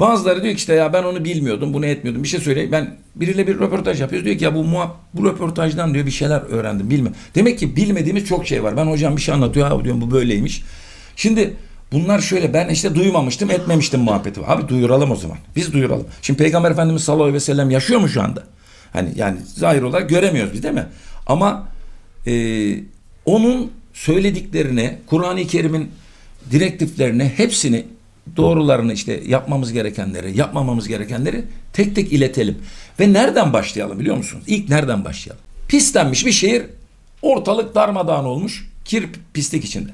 Bazıları diyor ki işte ya ben onu bilmiyordum, bunu etmiyordum. Bir şey söyle. Ben biriyle bir röportaj yapıyoruz. Diyor ki ya bu muha- bu röportajdan diyor bir şeyler öğrendim. Bilmem. Demek ki bilmediğimiz çok şey var. Ben hocam bir şey anlatıyor. Ha diyorum bu böyleymiş. Şimdi bunlar şöyle ben işte duymamıştım, etmemiştim muhabbeti. Abi duyuralım o zaman. Biz duyuralım. Şimdi Peygamber Efendimiz sallallahu aleyhi ve sellem yaşıyor mu şu anda? Hani yani zahir olarak göremiyoruz biz değil mi? Ama e, onun söylediklerini, Kur'an-ı Kerim'in direktiflerini hepsini doğrularını işte yapmamız gerekenleri, yapmamamız gerekenleri tek tek iletelim. Ve nereden başlayalım biliyor musunuz? İlk nereden başlayalım? Pislenmiş bir şehir, ortalık darmadağın olmuş, kir pislik içinde.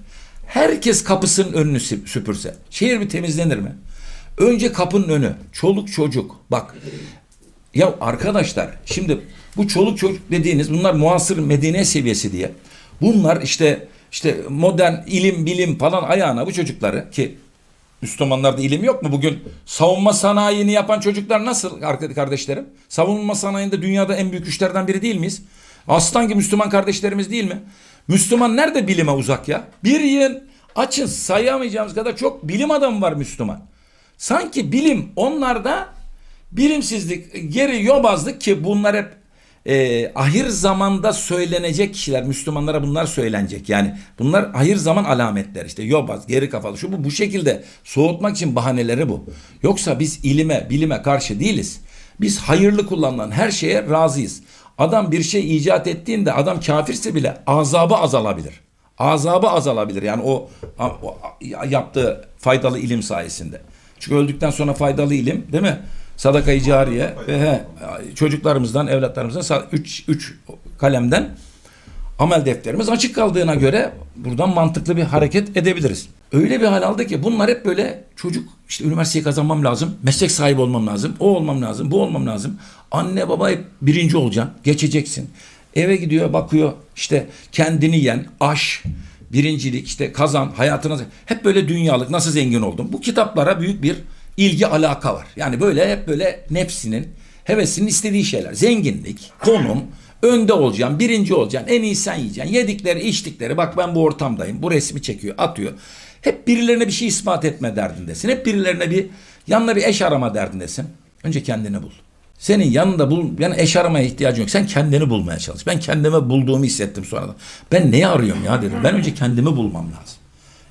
Herkes kapısının önünü sü- süpürse, şehir bir temizlenir mi? Önce kapının önü, çoluk çocuk. Bak, ya arkadaşlar şimdi bu çoluk çocuk dediğiniz bunlar muasır Medine seviyesi diye. Bunlar işte işte modern ilim bilim falan ayağına bu çocukları ki Müslümanlarda ilim yok mu? Bugün savunma sanayini yapan çocuklar nasıl kardeşlerim? Savunma sanayinde dünyada en büyük güçlerden biri değil miyiz? Aslan gibi Müslüman kardeşlerimiz değil mi? Müslüman nerede bilime uzak ya? Bir yıl açın sayamayacağımız kadar çok bilim adamı var Müslüman. Sanki bilim onlarda bilimsizlik, geri yobazlık ki bunlar hep e, ahir zamanda söylenecek kişiler. Müslümanlara bunlar söylenecek. Yani bunlar ahir zaman alametler. işte yobaz, geri kafalı şu bu bu şekilde soğutmak için bahaneleri bu. Yoksa biz ilime, bilime karşı değiliz. Biz hayırlı kullanılan her şeye razıyız. Adam bir şey icat ettiğinde adam kafirse bile azabı azalabilir. Azabı azalabilir. Yani o, o yaptığı faydalı ilim sayesinde. Çünkü öldükten sonra faydalı ilim değil mi? Sadaka-i cariye ve he, çocuklarımızdan, evlatlarımızdan 3 3 kalemden amel defterimiz açık kaldığına göre buradan mantıklı bir hareket edebiliriz. Öyle bir hal aldı ki bunlar hep böyle çocuk işte üniversiteyi kazanmam lazım, meslek sahibi olmam lazım, o olmam lazım, bu olmam lazım. Anne baba hep birinci olacaksın, geçeceksin. Eve gidiyor bakıyor işte kendini yen, aş, birincilik işte kazan, hayatına hep böyle dünyalık nasıl zengin oldum. Bu kitaplara büyük bir ilgi alaka var. Yani böyle hep böyle nefsinin, hevesinin istediği şeyler. Zenginlik, konum, önde olacaksın, birinci olacaksın, en iyi sen yiyeceksin. Yedikleri, içtikleri, bak ben bu ortamdayım, bu resmi çekiyor, atıyor. Hep birilerine bir şey ispat etme derdindesin. Hep birilerine bir, yanına bir eş arama derdindesin. Önce kendini bul. Senin yanında bul, yani eş aramaya ihtiyacın yok. Sen kendini bulmaya çalış. Ben kendime bulduğumu hissettim sonradan. Ben neyi arıyorum ya dedim. Ben önce kendimi bulmam lazım.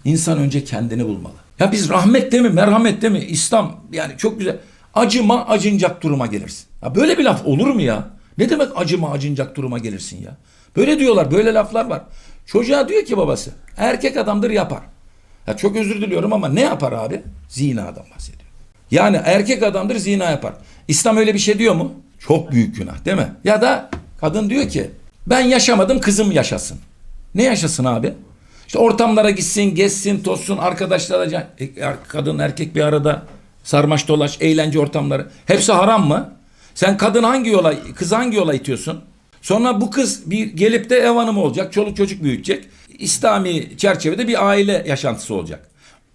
İnsan önce kendini bulmalı. Ya biz rahmette mi, merhamette mi, İslam yani çok güzel. Acıma, acınacak duruma gelirsin. Ya böyle bir laf olur mu ya? Ne demek acıma, acınacak duruma gelirsin ya? Böyle diyorlar, böyle laflar var. Çocuğa diyor ki babası, erkek adamdır yapar. Ya çok özür diliyorum ama ne yapar abi? Zinadan bahsediyor. Yani erkek adamdır zina yapar. İslam öyle bir şey diyor mu? Çok büyük günah değil mi? Ya da kadın diyor ki ben yaşamadım kızım yaşasın. Ne yaşasın abi? İşte ortamlara gitsin, gezsin, tozsun, arkadaşlarla e, kadın erkek bir arada sarmaş dolaş, eğlence ortamları. Hepsi haram mı? Sen kadın hangi yola, kız hangi yola itiyorsun? Sonra bu kız bir gelip de ev hanımı olacak, çoluk çocuk büyütecek. İslami çerçevede bir aile yaşantısı olacak.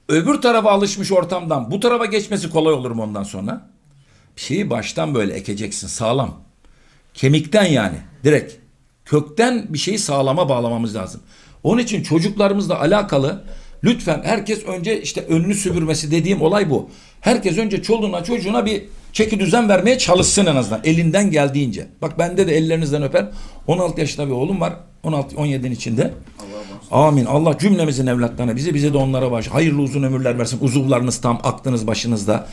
Öbür tarafa alışmış ortamdan bu tarafa geçmesi kolay olur mu ondan sonra? Bir şeyi baştan böyle ekeceksin sağlam. Kemikten yani direkt. Kökten bir şeyi sağlama bağlamamız lazım. Onun için çocuklarımızla alakalı lütfen herkes önce işte önünü süpürmesi dediğim olay bu. Herkes önce çoluğuna çocuğuna bir çeki düzen vermeye çalışsın en azından elinden geldiğince. Bak bende de ellerinizden öper. 16 yaşında bir oğlum var. 16 17'nin içinde. Amin. Allah cümlemizin evlatlarına bize bize de onlara baş. Hayırlı uzun ömürler versin. Uzuvlarınız tam, aklınız başınızda.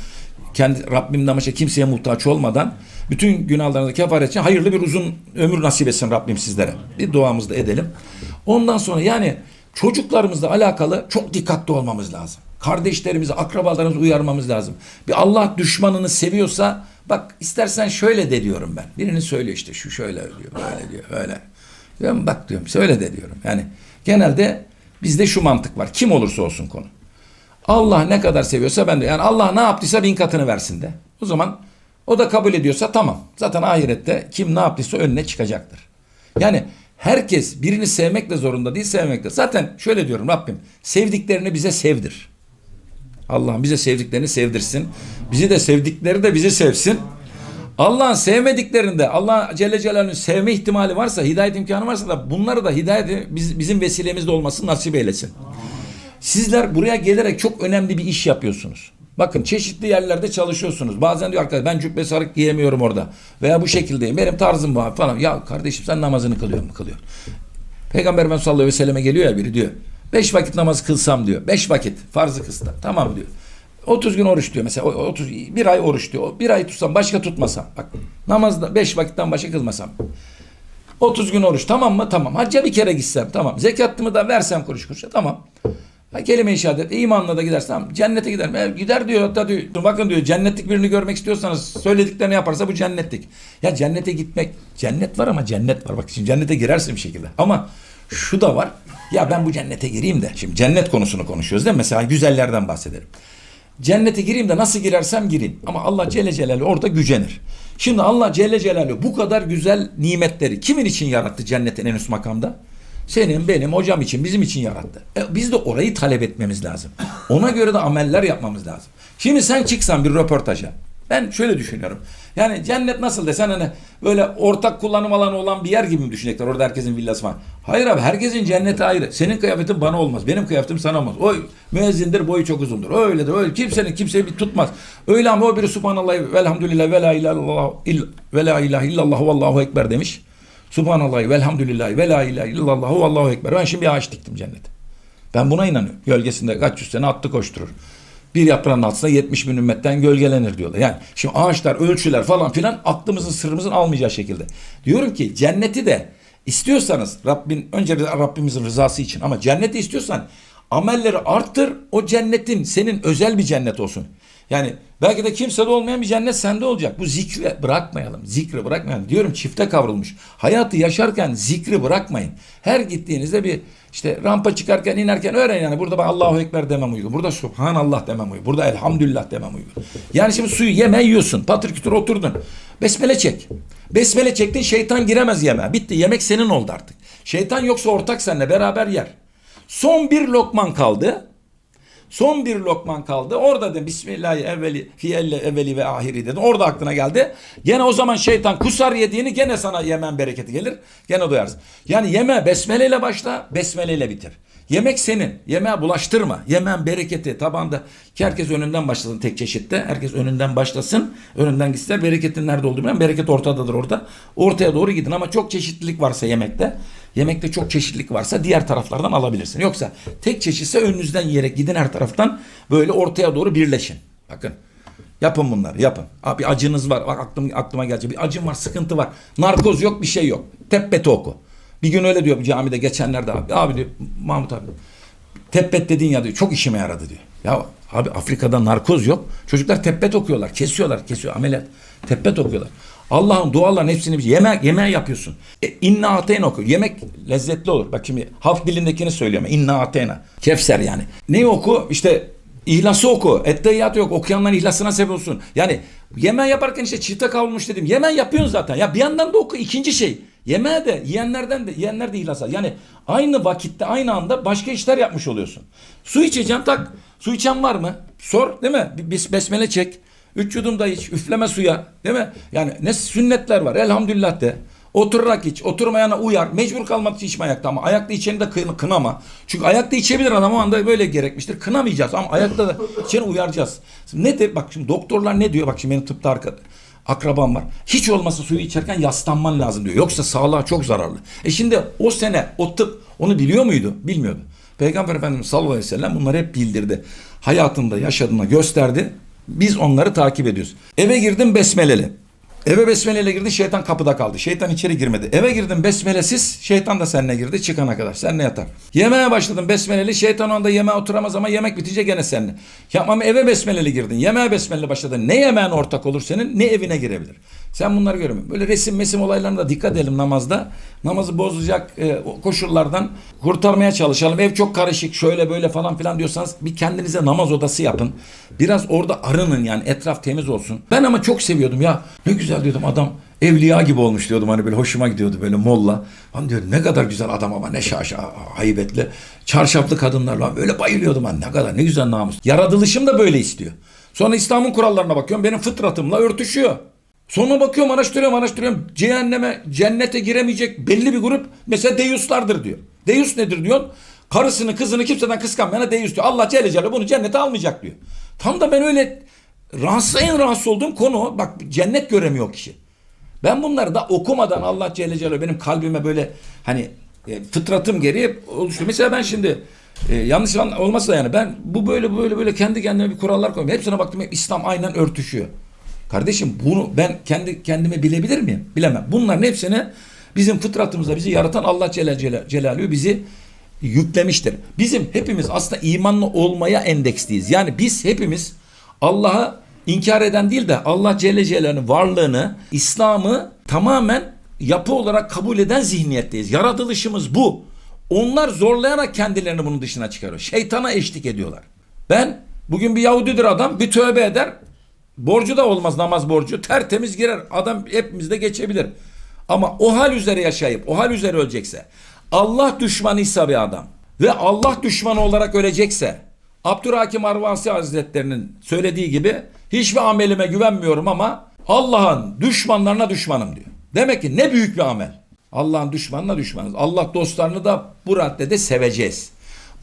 Kendi Rabbimden başka kimseye muhtaç olmadan bütün günahlarınızı kefaret için hayırlı bir uzun ömür nasip etsin Rabbim sizlere. Bir duamızı da edelim. Ondan sonra yani çocuklarımızla alakalı çok dikkatli olmamız lazım. Kardeşlerimizi, akrabalarımızı uyarmamız lazım. Bir Allah düşmanını seviyorsa bak istersen şöyle de diyorum ben. Birini söylüyor işte şu şöyle diyor, böyle diyor, böyle. Diyorum bak diyorum söyle de diyorum. Yani genelde bizde şu mantık var. Kim olursa olsun konu. Allah ne kadar seviyorsa ben de. Yani Allah ne yaptıysa bin katını versin de. O zaman o da kabul ediyorsa tamam. Zaten ahirette kim ne yaptıysa önüne çıkacaktır. Yani herkes birini sevmekle zorunda değil sevmekle. Zaten şöyle diyorum Rabbim sevdiklerini bize sevdir. Allah'ım bize sevdiklerini sevdirsin. Bizi de sevdikleri de bizi sevsin. Allah'ın sevmediklerinde Allah Celle Celaluhu'nun sevme ihtimali varsa, hidayet imkanı varsa da bunları da hidayet biz, bizim vesilemizde olmasını nasip eylesin. Sizler buraya gelerek çok önemli bir iş yapıyorsunuz. Bakın çeşitli yerlerde çalışıyorsunuz. Bazen diyor arkadaş ben cübbe sarık giyemiyorum orada. Veya bu şekildeyim. Benim tarzım bu falan. Ya kardeşim sen namazını kılıyor mu? Kılıyor. Peygamber Efendimiz sallallahu aleyhi ve selleme geliyor ya biri diyor. Beş vakit namaz kılsam diyor. Beş vakit farzı kılsam. Tamam diyor. 30 gün oruç diyor mesela. O- 30 bir ay oruç diyor. Bir ay tutsam başka tutmasam. Bak namazda beş vakitten başka kılmasam. 30 gün oruç tamam mı? Tamam. Hacca bir kere gitsem tamam. Zekatımı da versem kuruş kuruşa tamam. Kelime-i şehadet imanla da gidersen tamam. Cennete giderim. E, gider diyor hatta diyor. Bakın diyor cennetlik birini görmek istiyorsanız söylediklerini yaparsa bu cennetlik. Ya cennete gitmek cennet var ama cennet var. Bak şimdi cennete girersin bir şekilde. Ama şu da var. Ya ben bu cennete gireyim de. Şimdi cennet konusunu konuşuyoruz değil mi? Mesela güzellerden bahsedelim. Cennete gireyim de nasıl girersem gireyim. Ama Allah Celle Celaluhu orada gücenir. Şimdi Allah Celle Celaluhu bu kadar güzel nimetleri kimin için yarattı cennetin en üst makamda? Senin, benim, hocam için, bizim için yarattı. E, biz de orayı talep etmemiz lazım. Ona göre de ameller yapmamız lazım. Şimdi sen çıksan bir röportaja. Ben şöyle düşünüyorum. Yani cennet nasıl desen hani böyle ortak kullanım alanı olan bir yer gibi mi düşünecekler? Orada herkesin villası var. Hayır abi herkesin cenneti ayrı. Senin kıyafetin bana olmaz. Benim kıyafetim sana olmaz. O müezzindir boyu çok uzundur. Öyledir öyle. Kimsenin kimseyi bir tutmaz. Öyle ama o biri subhanallah velhamdülillah ve la ilahe illallah ill- ve la ilahe illallah vallahu ekber demiş. Subhanallah velhamdülillah ve la ilahe illallah vallahu ekber. Ben şimdi bir ağaç diktim cennete. Ben buna inanıyorum. Gölgesinde kaç yüz sene attı koşturur. Bir yaprağın altında 70 bin ümmetten gölgelenir diyorlar. Yani şimdi ağaçlar, ölçüler falan filan aklımızın sırrımızın almayacağı şekilde. Diyorum ki cenneti de istiyorsanız Rabbin önce Rabbimizin rızası için ama cenneti istiyorsan amelleri arttır o cennetin senin özel bir cennet olsun. Yani belki de kimsede olmayan bir cennet sende olacak. Bu zikri bırakmayalım. Zikri bırakmayalım. Diyorum çifte kavrulmuş. Hayatı yaşarken zikri bırakmayın. Her gittiğinizde bir işte rampa çıkarken inerken öğren yani. Burada ben Allahu Ekber demem uygun. Burada Subhanallah demem uygun. Burada Elhamdülillah demem uygun. Yani şimdi suyu yeme yiyorsun. Patır kütür oturdun. Besmele çek. Besmele çektin şeytan giremez yemeğe. Bitti. Yemek senin oldu artık. Şeytan yoksa ortak seninle beraber yer. Son bir lokman kaldı. Son bir lokman kaldı. Orada da Bismillahi evveli fiyelle evveli ve ahiri dedin. Orada aklına geldi. Gene o zaman şeytan kusar yediğini gene sana yemen bereketi gelir. Gene doyarsın. Yani yeme besmeleyle başla, besmeleyle bitir. Yemek senin. Yemeğe bulaştırma. Yemen bereketi tabanda. Ki herkes önünden başlasın tek çeşitte. Herkes önünden başlasın. Önünden gitsinler. Bereketin nerede olduğunu bilmem. Bereket ortadadır orada. Ortaya doğru gidin ama çok çeşitlilik varsa yemekte. Yemekte çok çeşitlilik varsa diğer taraflardan alabilirsin. Yoksa tek çeşitse önünüzden yiyerek gidin her taraftan böyle ortaya doğru birleşin. Bakın. Yapın bunları yapın. Abi acınız var. Bak aklım, aklıma gelecek. Bir acım var, sıkıntı var. Narkoz yok, bir şey yok. Teppeti oku. Bir gün öyle diyor camide geçenlerde abi. Abi diyor Mahmut abi. Teppet dediğin ya diyor çok işime yaradı diyor. Ya abi Afrika'da narkoz yok. Çocuklar teppet okuyorlar. Kesiyorlar, kesiyor ameliyat. Teppet okuyorlar. Allah'ın duaların hepsini yemek yemeğe yapıyorsun. E, inna ateyna oku. Yemek lezzetli olur. Bak şimdi halk dilindekini söylüyorum. İnna ateyna. Kevser yani. Ne oku? İşte İhlası oku. Etteyyatı yok. Okuyanların ihlasına sebep olsun. Yani yemeği yaparken işte çifte kavrulmuş dedim. Yemeği yapıyorsun zaten. Ya bir yandan da oku. ikinci şey. Yemeğe de yiyenlerden de yiyenler de ihlas al. Yani aynı vakitte aynı anda başka işler yapmış oluyorsun. Su içeceğim tak. Su içen var mı? Sor değil mi? Bir, bir besmele çek. Üç yudum da iç. Üfleme suya. Değil mi? Yani ne sünnetler var. Elhamdülillah de. Oturarak iç. Oturmayana uyar. Mecbur kalmak için içme ayakta ama ayakta içeni de kın- kınama. Çünkü ayakta içebilir adam o anda böyle gerekmiştir. Kınamayacağız ama ayakta da içeni uyaracağız. Nedir? Bak şimdi doktorlar ne diyor? Bak şimdi benim tıpta arkada akrabam var. Hiç olmasa suyu içerken yaslanman lazım diyor. Yoksa sağlığa çok zararlı. E şimdi o sene o tıp onu biliyor muydu? Bilmiyordu. Peygamber Efendimiz sallallahu aleyhi ve sellem bunları hep bildirdi. Hayatında yaşadığına gösterdi. Biz onları takip ediyoruz. Eve girdim besmeleli. Eve besmeleyle girdi şeytan kapıda kaldı. Şeytan içeri girmedi. Eve girdim besmelesiz şeytan da seninle girdi çıkana kadar. Seninle yatar. Yemeğe başladım besmeleli şeytan o anda yemeğe oturamaz ama yemek bitince gene seninle. Ya ama eve besmeleli girdin. Yemeğe besmeleli başladın. Ne yemeğin ortak olur senin ne evine girebilir. Sen bunları göremiyorsun. Böyle resim mesim olaylarına da dikkat edelim namazda. Namazı bozacak e, koşullardan kurtarmaya çalışalım. Ev çok karışık şöyle böyle falan filan diyorsanız bir kendinize namaz odası yapın. Biraz orada arının yani etraf temiz olsun. Ben ama çok seviyordum ya. Ne güzel diyordum adam evliya gibi olmuş diyordum hani böyle hoşuma gidiyordu böyle molla. Lan diyorum ne kadar güzel adam ama ne şaşa haybetli. Çarşaflı kadınlarla böyle bayılıyordum hani ne kadar ne güzel namus. Yaratılışım da böyle istiyor. Sonra İslam'ın kurallarına bakıyorum benim fıtratımla örtüşüyor. Sonra bakıyorum araştırıyorum araştırıyorum. Cehenneme, cennete giremeyecek belli bir grup mesela deyuslardır diyor. Deyus nedir diyor? Karısını kızını kimseden kıskanmayana deyus diyor. Allah Celle Celaluhu bunu cennete almayacak diyor. Tam da ben öyle rahatsız en rahatsız olduğum konu. Bak cennet göremiyor kişi. Ben bunları da okumadan Allah Celle Celaluhu benim kalbime böyle hani e, fıtratım geriye oluştu. Mesela ben şimdi e, yanlış an- olmasa yani ben bu böyle böyle böyle kendi kendime bir kurallar koydum. Hepsine baktım hep İslam aynen örtüşüyor. Kardeşim bunu ben kendi kendime bilebilir miyim? Bilemem. Bunların hepsini bizim fıtratımızda bizi yaratan Allah Celle Cela- Celaluhu bizi yüklemiştir. Bizim hepimiz aslında imanlı olmaya endeksliyiz. Yani biz hepimiz Allah'a inkar eden değil de Allah Celle Celaluhu'nun varlığını, İslam'ı tamamen yapı olarak kabul eden zihniyetteyiz. Yaratılışımız bu. Onlar zorlayarak kendilerini bunun dışına çıkarıyor. Şeytana eşlik ediyorlar. Ben bugün bir Yahudidir adam bir tövbe eder. Borcu da olmaz namaz borcu. Tertemiz girer. Adam hepimizde geçebilir. Ama o hal üzere yaşayıp o hal üzere ölecekse Allah düşmanıysa bir adam ve Allah düşmanı olarak ölecekse Abdurhakim Arvasi Hazretlerinin söylediği gibi hiçbir amelime güvenmiyorum ama Allah'ın düşmanlarına düşmanım diyor. Demek ki ne büyük bir amel. Allah'ın düşmanına düşmanız. Allah dostlarını da bu raddede seveceğiz.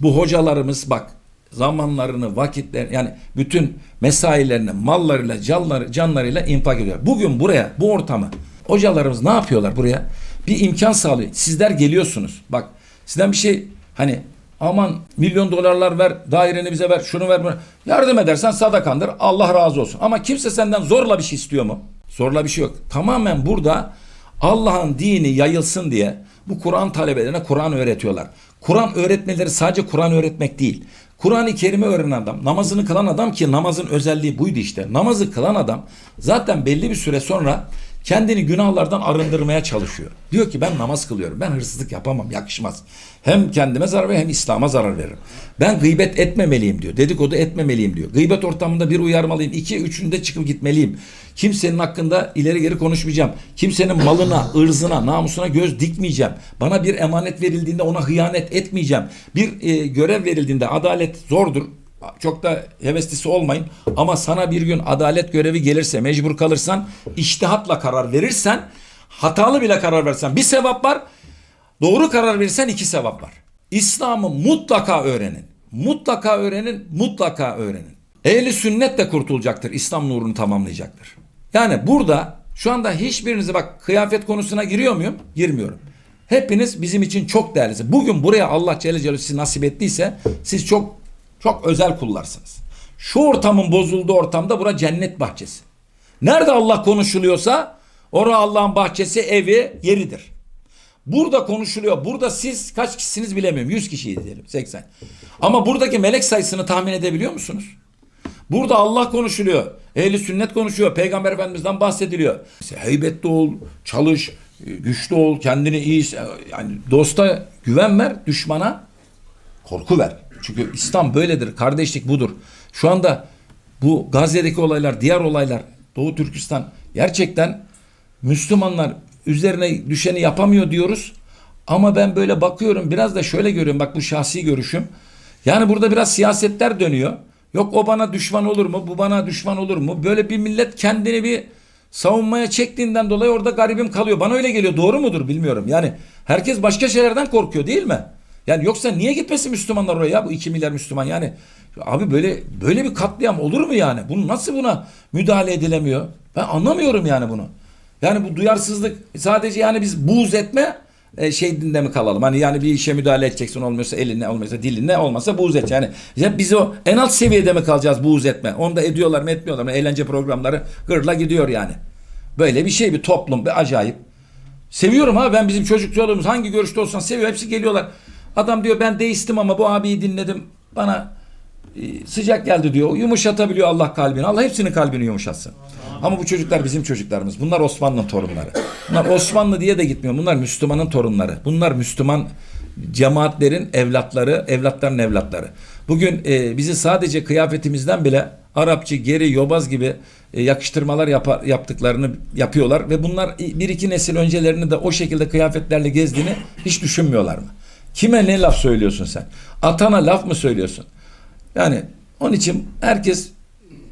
Bu hocalarımız bak zamanlarını, vakitler yani bütün mesailerini mallarıyla, canları, canlarıyla infak ediyor. Bugün buraya, bu ortamı hocalarımız ne yapıyorlar buraya? Bir imkan sağlıyor. Sizler geliyorsunuz. Bak sizden bir şey hani aman milyon dolarlar ver, daireni bize ver, şunu ver, bunu. Yardım edersen sadakandır. Allah razı olsun. Ama kimse senden zorla bir şey istiyor mu? Zorla bir şey yok. Tamamen burada Allah'ın dini yayılsın diye bu Kur'an talebelerine Kur'an öğretiyorlar. Kur'an öğretmeleri sadece Kur'an öğretmek değil. Kur'an-ı Kerim'i öğrenen adam, namazını kılan adam ki namazın özelliği buydu işte. Namazı kılan adam zaten belli bir süre sonra kendini günahlardan arındırmaya çalışıyor. Diyor ki ben namaz kılıyorum. Ben hırsızlık yapamam, yakışmaz. Hem kendime zarar veririm hem İslam'a zarar veririm. Ben gıybet etmemeliyim diyor. Dedikodu etmemeliyim diyor. Gıybet ortamında bir uyarmalıyım. iki üçünde çıkıp gitmeliyim. Kimsenin hakkında ileri geri konuşmayacağım. Kimsenin malına, ırzına, namusuna göz dikmeyeceğim. Bana bir emanet verildiğinde ona hıyanet etmeyeceğim. Bir e, görev verildiğinde adalet zordur. Çok da heveslisi olmayın. Ama sana bir gün adalet görevi gelirse, mecbur kalırsan, iştihatla karar verirsen, hatalı bile karar versen bir sevap var. Doğru karar verirsen iki sevap var. İslam'ı mutlaka öğrenin. Mutlaka öğrenin, mutlaka öğrenin. Ehli sünnet de kurtulacaktır. İslam nurunu tamamlayacaktır. Yani burada şu anda hiçbirinize bak kıyafet konusuna giriyor muyum? Girmiyorum. Hepiniz bizim için çok değerlisiniz. Bugün buraya Allah Celle Celaluhu sizi nasip ettiyse siz çok çok özel kullarsınız. Şu ortamın bozulduğu ortamda bura cennet bahçesi. Nerede Allah konuşuluyorsa orada Allah'ın bahçesi, evi, yeridir. Burada konuşuluyor. Burada siz kaç kişisiniz bilemiyorum. 100 kişiyiz diyelim. 80. Ama buradaki melek sayısını tahmin edebiliyor musunuz? Burada Allah konuşuluyor. Ehli sünnet konuşuyor. Peygamber Efendimiz'den bahsediliyor. İşte heybetli ol, çalış, güçlü ol, kendini iyi yani dosta güven ver, düşmana korku ver. Çünkü İslam böyledir. Kardeşlik budur. Şu anda bu Gazze'deki olaylar, diğer olaylar, Doğu Türkistan gerçekten Müslümanlar üzerine düşeni yapamıyor diyoruz. Ama ben böyle bakıyorum biraz da şöyle görüyorum bak bu şahsi görüşüm. Yani burada biraz siyasetler dönüyor. Yok o bana düşman olur mu? Bu bana düşman olur mu? Böyle bir millet kendini bir savunmaya çektiğinden dolayı orada garibim kalıyor. Bana öyle geliyor. Doğru mudur bilmiyorum. Yani herkes başka şeylerden korkuyor değil mi? Yani yoksa niye gitmesin Müslümanlar oraya ya? Bu 2 milyar Müslüman yani. Abi böyle böyle bir katliam olur mu yani? Bunu nasıl buna müdahale edilemiyor? Ben anlamıyorum yani bunu. Yani bu duyarsızlık sadece yani biz buğz etme e, şeyinde mi kalalım? Hani yani bir işe müdahale edeceksin olmuyorsa eline olmuyorsa dilinle olmasa buğz et. Yani ya biz o en alt seviyede mi kalacağız buğz etme? Onu da ediyorlar mı etmiyorlar mı? Eğlence programları gırla gidiyor yani. Böyle bir şey bir toplum bir acayip. Seviyorum ha ben bizim çocukluğumuz hangi görüşte olsan seviyor. Hepsi geliyorlar. Adam diyor ben deistim ama bu abiyi dinledim. Bana sıcak geldi diyor. Yumuşatabiliyor Allah kalbini. Allah hepsinin kalbini yumuşatsın. Ama bu çocuklar bizim çocuklarımız. Bunlar Osmanlı'nın torunları. Bunlar Osmanlı diye de gitmiyor. Bunlar Müslümanın torunları. Bunlar Müslüman cemaatlerin evlatları, evlatların evlatları. Bugün e, bizi sadece kıyafetimizden bile Arapçı, geri, yobaz gibi e, yakıştırmalar yapar, yaptıklarını yapıyorlar ve bunlar bir iki nesil öncelerini de o şekilde kıyafetlerle gezdiğini hiç düşünmüyorlar mı? Kime ne laf söylüyorsun sen? Atana laf mı söylüyorsun? Yani onun için herkes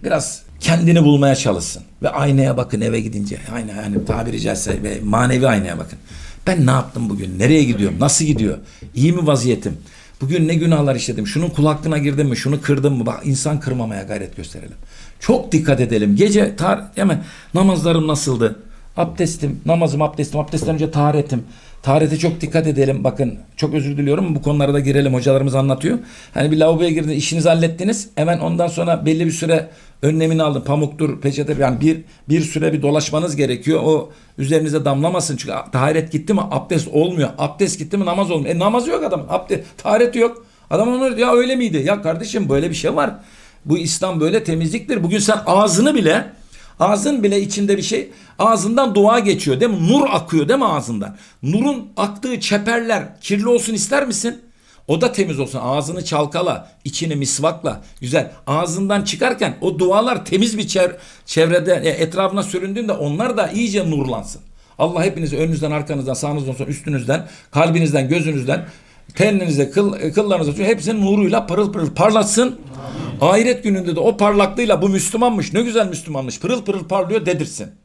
biraz kendini bulmaya çalışsın. Ve aynaya bakın eve gidince. Ayna yani tabiri caizse ve manevi aynaya bakın. Ben ne yaptım bugün? Nereye gidiyorum? Nasıl gidiyor? İyi mi vaziyetim? Bugün ne günahlar işledim. Şunun kulaklığına girdim mi? Şunu kırdım mı? Bak insan kırmamaya gayret gösterelim. Çok dikkat edelim. Gece tar hemen namazlarım nasıldı? Abdestim, namazım, abdestim, abdestten önce taharetim. Taharete çok dikkat edelim. Bakın çok özür diliyorum. Bu konulara da girelim. Hocalarımız anlatıyor. Hani bir lavaboya girdiniz, işinizi hallettiniz. Hemen ondan sonra belli bir süre önlemini aldın. Pamuktur, peçete yani bir bir süre bir dolaşmanız gerekiyor. O üzerinize damlamasın. Çünkü taharet gitti mi abdest olmuyor. Abdest gitti mi namaz olmuyor. E namazı yok adamın. Abdest, tahareti yok. Adam onu ya öyle miydi? Ya kardeşim böyle bir şey var. Bu İslam böyle temizliktir. Bugün sen ağzını bile Ağzın bile içinde bir şey ağzından dua geçiyor değil mi? Nur akıyor değil mi ağzından? Nurun aktığı çeperler kirli olsun ister misin? O da temiz olsun. Ağzını çalkala, içini misvakla. Güzel. Ağzından çıkarken o dualar temiz bir çev- çevrede e, etrafına süründüğünde onlar da iyice nurlansın. Allah hepinizi önünüzden, arkanızdan, sağınızdan, sonra üstünüzden, kalbinizden, gözünüzden, teninize, kıl, kıllarınıza hepsinin nuruyla pırıl pırıl parlatsın. Ahiret gününde de o parlaklığıyla bu Müslümanmış, ne güzel Müslümanmış, pırıl pırıl parlıyor dedirsin.